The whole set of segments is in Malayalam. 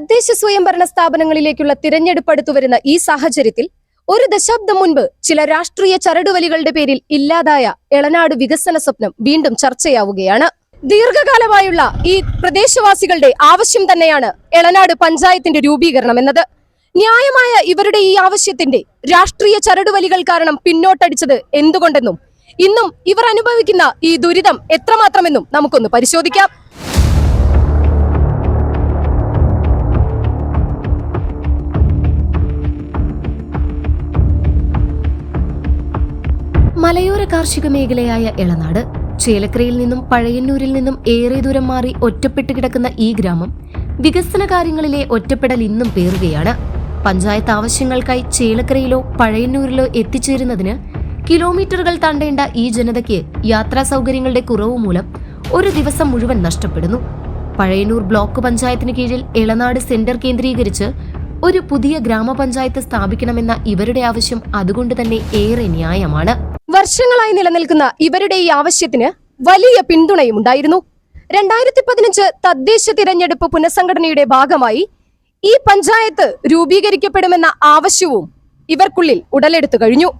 തദ്ദേശ സ്വയംഭരണ സ്ഥാപനങ്ങളിലേക്കുള്ള തിരഞ്ഞെടുപ്പ് അടുത്തുവരുന്ന ഈ സാഹചര്യത്തിൽ ഒരു ദശാബ്ദം മുൻപ് ചില രാഷ്ട്രീയ ചരടുവലികളുടെ പേരിൽ ഇല്ലാതായ എളനാട് വികസന സ്വപ്നം വീണ്ടും ചർച്ചയാവുകയാണ്. ദീർഘകാലമായുള്ള ഈ പ്രദേശവാസികളുടെ ആവശ്യം തന്നെയാണ് എളനാട് പഞ്ചായത്തിന്റെ രൂപീകരണം എന്നത്. ന്യായമായ ഇവരുടെ ഈ ആവശ്യത്തിന്റെ രാഷ്ട്രീയ ചരടുവലികൾ കാരണം പിന്നോട്ടടിച്ചത് എന്തുകൊണ്ടെന്നും ഇന്നും ഇവർ അനുഭവിക്കുന്ന ഈ ദുരിതം എത്രമാത്രമെന്നും നമുക്കൊന്ന് പരിശോധിക്കാം. മലയോര കാർഷിക മേഖലയായ എളനാട് ചേലക്കരയിൽ നിന്നും പഴയന്നൂരിൽ നിന്നും ഏറെ ദൂരം മാറി ഒറ്റപ്പെട്ട് കിടക്കുന്ന ഈ ഗ്രാമം വികസന കാര്യങ്ങളിലെ ഒറ്റപ്പെടൽ ഇന്നും പേറുകയാണ്. പഞ്ചായത്ത് ആവശ്യങ്ങൾക്കായി ചേലക്കരയിലോ പഴയന്നൂരിലോ എത്തിച്ചേരുന്നതിന് കിലോമീറ്ററുകൾ താണ്ടേണ്ട ഈ ജനതയ്ക്ക് യാത്രാ സൗകര്യങ്ങളുടെ കുറവ് മൂലം ഒരു ദിവസം മുഴുവൻ നഷ്ടപ്പെടുന്നു. പഴയന്നൂർ ബ്ലോക്ക് പഞ്ചായത്തിന് കീഴിൽ ഇളനാട് സെന്റർ കേന്ദ്രീകരിച്ച് ഒരു പുതിയ ഗ്രാമപഞ്ചായത്ത് സ്ഥാപിക്കണമെന്ന ഇവരുടെ ആവശ്യം അതുകൊണ്ട് തന്നെ ഏറെ ന്യായമാണ്. വർഷങ്ങളായി നിലനിൽക്കുന്ന ഇവരുടെ ഈ ആവശ്യത്തിന് വലിയ പിന്തുണയും ഉണ്ടായിരുന്നു. രണ്ടായിരത്തി പതിനഞ്ച് തദ്ദേശ തിരഞ്ഞെടുപ്പ് പുനഃസംഘടനയുടെ ഭാഗമായി ഈ പഞ്ചായത്ത് രൂപീകരിക്കപ്പെടുമെന്ന ആവശ്യവും ഇവർക്കുള്ളിൽ ഉടലെടുത്തു കഴിഞ്ഞു.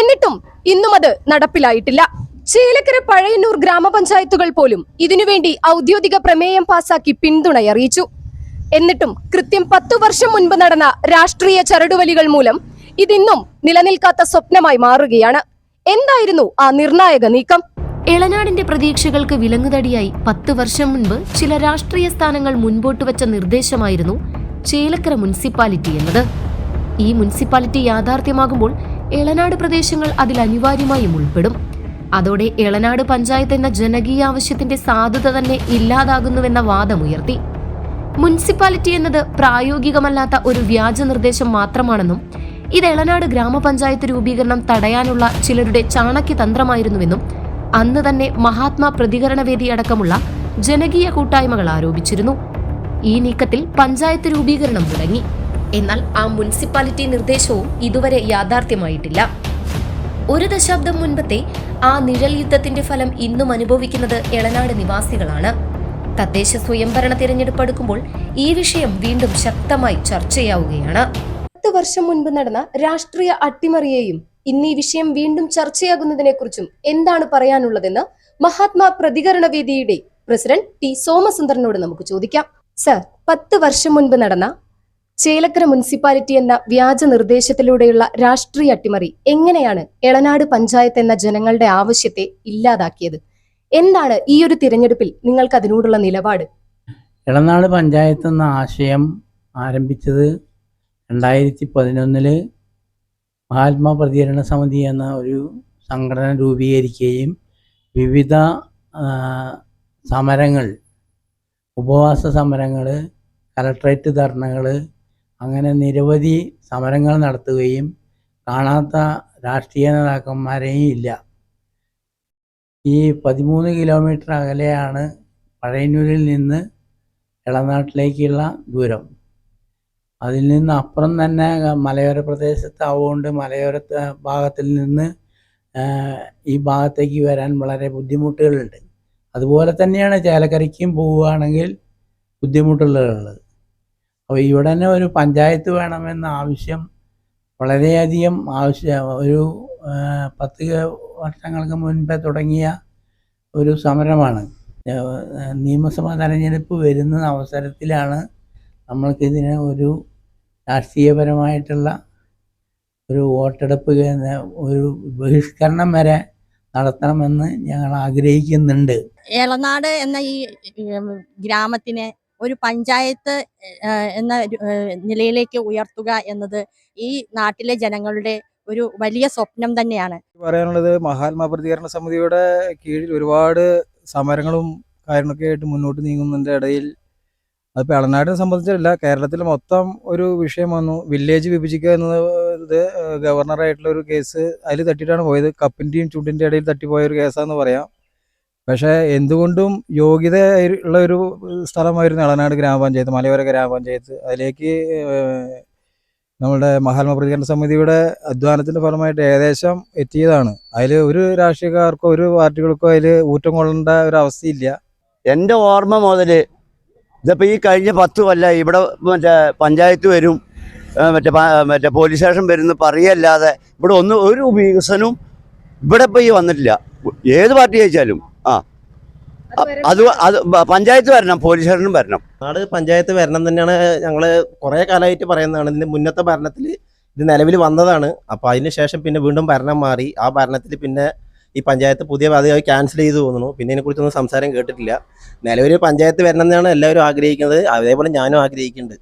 എന്നിട്ടും ഇന്നും അത് നടപ്പിലായിട്ടില്ല. ചേലക്കര പഴയന്നൂർ ഗ്രാമപഞ്ചായത്തുകൾ പോലും ഇതിനുവേണ്ടി ഔദ്യോഗിക പ്രമേയം പാസാക്കി പിന്തുണയറിയിച്ചു എന്നിട്ടും കൃത്യം പത്തു വർഷം മുൻപ് നടന്ന രാഷ്ട്രീയ ചരടുവലികൾ മൂലം ഇതിന്നും നിലനിൽക്കാത്ത സ്വപ്നമായി മാറുകയാണ്. എന്തായിരുന്നു ആ നിർണായക നീക്കം? ഇളനാടിന്റെ പ്രതീക്ഷകൾക്ക് വിലങ്ങുതടിയായി പത്ത് വർഷം മുൻപ് ചില രാഷ്ട്രീയ സ്ഥാനങ്ങൾ മുൻപോട്ട് വെച്ച നിർദ്ദേശമായിരുന്നു ചേലക്കര മുനിസിപ്പാലിറ്റി എന്നത്. ഈ മുനിസിപ്പാലിറ്റി യാഥാർത്ഥ്യമാകുമ്പോൾ ഇളനാട് പ്രദേശങ്ങൾ അതിൽ അനിവാര്യമായും ഉൾപ്പെടും. അതോടെ ഇളനാട് പഞ്ചായത്ത് എന്ന ജനകീയ ആവശ്യത്തിന്റെ സാധുത തന്നെ ഇല്ലാതാകുന്നുവെന്ന വാദമുയർത്തി. മുനിസിപ്പാലിറ്റി എന്നത് പ്രായോഗികമല്ലാത്ത ഒരു വ്യാജ നിർദ്ദേശം മാത്രമാണെന്നും ഇത് എളനാട് ഗ്രാമപഞ്ചായത്ത് രൂപീകരണം തടയാനുള്ള ചിലരുടെ ചാണക്യ തന്ത്രമായിരുന്നുവെന്നും അന്ന് തന്നെ മഹാത്മാ പ്രതികരണവേദി അടക്കമുള്ള ജനകീയ കൂട്ടായ്മകൾ ആരോപിച്ചിരുന്നു. ഈ നീക്കത്തിൽ പഞ്ചായത്ത് രൂപീകരണം തുടങ്ങി എന്നാൽ ആ മുനിസിപ്പാലിറ്റി നിർദ്ദേശവും ഇതുവരെ യാഥാർത്ഥ്യമായിട്ടില്ല. ഒരു ദശാബ്ദം മുൻപത്തെ ആ നിഴൽ യുദ്ധത്തിന്റെ ഫലം ഇന്നും അനുഭവിക്കുന്നത് എളനാട് നിവാസികളാണ്. തദ്ദേശ സ്വയംഭരണ തിരഞ്ഞെടുപ്പ് അടുക്കുമ്പോൾ ഈ വിഷയം വീണ്ടും ശക്തമായി ചർച്ചയാവുകയാണ്. വർഷം മുൻപ് നടന്ന രാഷ്ട്രീയ അട്ടിമറിയെയും ഇന്ന് ഈ വിഷയം വീണ്ടും ചർച്ചയാകുന്നതിനെ കുറിച്ചും എന്താണ് പറയാനുള്ളതെന്ന് മഹാത്മാ പ്രതികരണ വേദിയുടെ പ്രസിഡന്റ് ടി സോമസുന്ദരനോട് നമുക്ക് ചോദിക്കാം. സർ പത്ത് വർഷം മുൻപ് നടന്ന ചേലക്കര മുനിസിപ്പാലിറ്റി എന്ന വ്യാജ നിർദ്ദേശത്തിലൂടെയുള്ള രാഷ്ട്രീയ അട്ടിമറി എങ്ങനെയാണ് എളനാട് പഞ്ചായത്ത് എന്ന ജനങ്ങളുടെ ആവശ്യത്തെ ഇല്ലാതാക്കിയത്? എന്താണ് ഈ ഒരു തിരഞ്ഞെടുപ്പിൽ നിങ്ങൾക്ക് അതിനോടുള്ള നിലപാട്? എളനാട് പഞ്ചായത്ത് എന്ന ആശയം ആരംഭിച്ചത് രണ്ടായിരത്തി പതിനൊന്നിൽ മഹാത്മാ പ്രതികരണ സമിതി എന്ന ഒരു സംഘടന രൂപീകരിക്കുകയും വിവിധ സമരങ്ങൾ ഉപവാസ സമരങ്ങൾ കലക്ട്രേറ്റ് ധർണകൾ അങ്ങനെ നിരവധി സമരങ്ങൾ നടത്തുകയും കാണാത്ത രാഷ്ട്രീയ നേതാക്കന്മാരെയും ഇല്ല. ഈ പതിമൂന്ന് കിലോമീറ്റർ അകലെയാണ് പഴയന്നൂരിൽ നിന്ന് ഇളനാട്ടിലേക്കുള്ള ദൂരം. അതിൽ നിന്ന് അപ്പുറം തന്നെ മലയോര പ്രദേശത്താവുകൊണ്ട് മലയോര ഭാഗത്തിൽ നിന്ന് ഈ ഭാഗത്തേക്ക് വരാൻ വളരെ ബുദ്ധിമുട്ടുകളുണ്ട്. അതുപോലെ തന്നെയാണ് ചേലക്കരയ്ക്കും പോവുകയാണെങ്കിൽ ബുദ്ധിമുട്ടുള്ളത് അപ്പോൾ ഇവിടെ തന്നെ ഒരു പഞ്ചായത്ത് വേണമെന്ന ആവശ്യം വളരെയധികം ആവശ്യ ഒരു പത്ത് വർഷങ്ങൾക്ക് മുൻപേ തുടങ്ങിയ ഒരു സമരമാണ്. നിയമസഭാ തെരഞ്ഞെടുപ്പ് വരുന്ന അവസരത്തിലാണ് നമ്മൾക്കിതിനെ ഒരു രാഷ്ട്രീയപരമായിട്ടുള്ള ഒരു വോട്ടെടുപ്പ് ഒരു ബഹിഷ്കരണം വരെ നടത്തണമെന്ന് ഞങ്ങൾ ആഗ്രഹിക്കുന്നുണ്ട്. ഏളനാട് എന്ന ഈ ഗ്രാമത്തിനെ ഒരു പഞ്ചായത്ത് എന്ന നിലയിലേക്ക് ഉയർത്തുക എന്നത് ഈ നാട്ടിലെ ജനങ്ങളുടെ ഒരു വലിയ സ്വപ്നം തന്നെയാണ്. പറയാനുള്ളത് മഹാത്മാ പ്രതികരണ സമിതിയുടെ കീഴിൽ ഒരുപാട് സമരങ്ങളും കാര്യങ്ങളൊക്കെ ആയിട്ട് മുന്നോട്ട് നീങ്ങുന്നതിന്റെ ഇടയിൽ അതിപ്പോൾ ഇളനാടിനെ സംബന്ധിച്ചല്ല കേരളത്തിൽ മൊത്തം ഒരു വിഷയം വന്നു. വില്ലേജ് വിഭജിക്കുക എന്നത് ഗവർണറായിട്ടുള്ള ഒരു കേസ് അതിൽ തട്ടിയിട്ടാണ് പോയത്. കപ്പിന്റെയും ചുണ്ടിന്റെ ഇടയിൽ തട്ടിപ്പോയ ഒരു കേസാന്ന് പറയാം. പക്ഷേ എന്തുകൊണ്ടും യോഗ്യത ഉള്ള ഒരു സ്ഥലമായിരുന്നു ഇളനാട് ഗ്രാമപഞ്ചായത്ത് മലയോര ഗ്രാമപഞ്ചായത്ത്. അതിലേക്ക് നമ്മുടെ മഹാത്മാ പ്രതികരണ സമിതിയുടെ അധ്വാനത്തിന്റെ ഫലമായിട്ട് ഏകദേശം എത്തിയതാണ്. അതിൽ ഒരു രാഷ്ട്രീയക്കാർക്കോ ഒരു പാർട്ടികൾക്കോ അതിൽ ഊറ്റം കൊള്ളേണ്ട ഒരു അവസ്ഥയില്ല. എന്റെ ഓർമ്മ മുതൽ ഇതിപ്പോൾ ഈ കഴിഞ്ഞ പത്ത് കൊല്ലം ഇവിടെ മറ്റേ പഞ്ചായത്ത് വരും മറ്റേ മറ്റേ പോലീസ് സ്റ്റേഷൻ വരുന്ന പറയല്ലാതെ ഇവിടെ ഒന്നും ഒരു വികസനവും ഇവിടെ ഇപ്പോൾ ഈ വന്നിട്ടില്ല. ഏത് പാർട്ടി ജയിച്ചാലും ആ. അത് അത് പഞ്ചായത്ത് വരണം പോലീസ് സ്റ്റേഷനും വരണം. നാട് പഞ്ചായത്ത് വരണം തന്നെയാണ് ഞങ്ങൾ കുറേ കാലമായിട്ട് പറയുന്നതാണ്. ഇതിന്റെ മുന്നത്തെ ഭരണത്തിൽ ഇത് നിലവിൽ വന്നതാണ്. അപ്പോൾ അതിന് ശേഷം പിന്നെ വീണ്ടും ഭരണം മാറി. ആ ഭരണത്തിൽ പിന്നെ ഈ പഞ്ചായത്ത് പുതിയ പദ്ധതി ക്യാൻസൽ ചെയ്തു തോന്നുന്നു. പിന്നെ ഇതിനെക്കുറിച്ചൊന്നും സംസാരം കേട്ടിട്ടില്ല. നിലവിൽ പഞ്ചായത്ത് വരണം എന്നാണ് എല്ലാവരും ആഗ്രഹിക്കുന്നത്. അതേപോലെ ഞാനും ആഗ്രഹിക്കുന്നുണ്ട്.